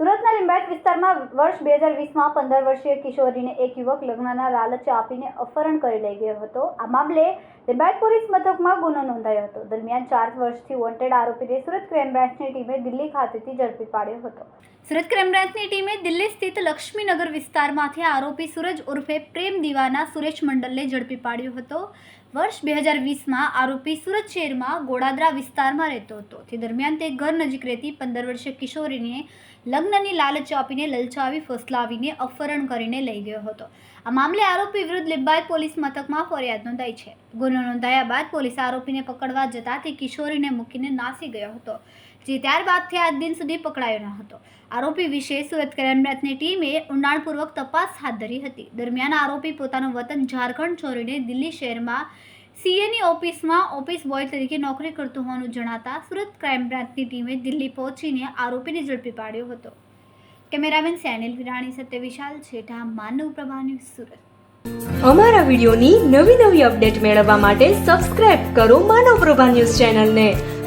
સુરતના લિંબાયત વિસ્તારમાં વર્ષ બે હજાર વીસમાં પંદર વર્ષીય કિશોરીને એક યુવક લગ્નના લાલચ આપીને અપહરણ કરી લઈ ગયો હતો. આ મામલે લિંબાયત પોલીસ મથકમાં ગુનો નોંધાયો હતો. દરમિયાન ચાર વર્ષથી વોન્ટેડ આરોપીને સુરત ક્રાઇમ બ્રાન્ચની ટીમે દિલ્હી ખાતેથી ઝડપી પાડ્યો હતો. સુરત ક્રાઇમ બ્રાન્ચની ટીમે દિલ્હી સ્થિત લક્ષ્મીનગર વિસ્તારમાંથી આરોપી સૂરજ ઉર્ફે પ્રેમ દીવાના સુરેશ મંડલને ઝડપી પાડ્યો હતો. વર્ષ બે હજાર વીસમાં આરોપી સુરત શહેરમાં ગોડાદરા વિસ્તારમાં રહેતો હતો. તે દરમિયાન તે ઘર નજીક રહેતી પંદર વર્ષીય કિશોરીને લગ્નની લાલચ આપીને લલચાવી, ફસલાવીને અપહરણ કરીને લઈ ગયો હતો. આ મામલે આરોપી વિરુદ્ધ લિંબાયત પોલીસ મથકમાં ફરિયાદ નોંધાઈ છે. ગુનો નોંધાયા બાદ પોલીસે આરોપીને પકડવા જતા તે કિશોરીને મૂકીને નાસી ગયો હતો. જે ત્યારબાદથી આજ દિન સુધી પકડાયો ન હતો. આરોપી વિશે સુરત ક્રાઇમ બ્રાન્ચની ટીમે ઊંડાણપૂર્વક તપાસ હાથ ધરી હતી. દરમિયાન આરોપી પોતાનું વતન ઝારખંડ છોડીને દિલ્હી શહેરમાં સીએની ઓફિસમાં ઓફિસ બોય તરીકે નોકરી કરતું હોવાનું જણાતા સુરત ક્રાઇમ બ્રાન્ચની ટીમે દિલ્હી પહોંચીને આરોપીને ઝડપી પાડ્યો હતો. કેમેરામેન સેનિલ વિરાણી સત્ય વિશાલ છેઠા, માનવ પ્રભા સુરત. અમારા વિડિયોની નવી નવી અપડેટ મેળવવા માટે સબસ્ક્રાઇબ કરો માનવ પ્રભા ન્યૂઝ ચેનલને.